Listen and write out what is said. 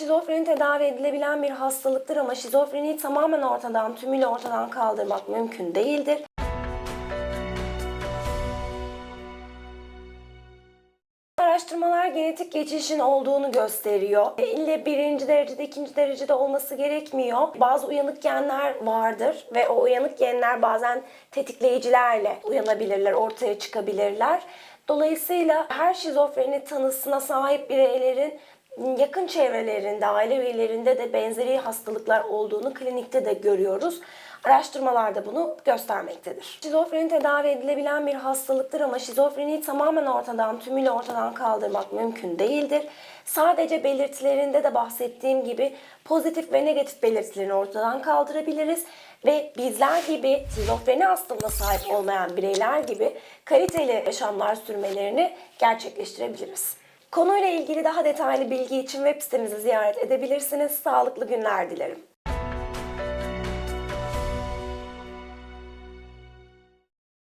Şizofreni tedavi edilebilen bir hastalıktır ama şizofreniyi tamamen ortadan, tümüyle ortadan kaldırmak mümkün değildir. Araştırmalar genetik geçişin olduğunu gösteriyor. İlle birinci derecede, ikinci derecede olması gerekmiyor. Bazı uyanık genler vardır ve o uyanık genler bazen tetikleyicilerle uyanabilirler, ortaya çıkabilirler. Dolayısıyla her şizofreni tanısına sahip bireylerin yakın çevrelerinde, aile üyelerinde de benzeri hastalıklar olduğunu klinikte de görüyoruz. Araştırmalar da bunu göstermektedir. Şizofreni tedavi edilebilen bir hastalıktır ama şizofreniyi tamamen ortadan, tümüyle ortadan kaldırmak mümkün değildir. Sadece belirtilerinde de bahsettiğim gibi pozitif ve negatif belirtilerini ortadan kaldırabiliriz ve bizler gibi şizofreni hastalığına sahip olmayan bireyler gibi kaliteli yaşamlar sürmelerini gerçekleştirebiliriz. Konuyla ilgili daha detaylı bilgi için web sitemizi ziyaret edebilirsiniz. Sağlıklı günler dilerim.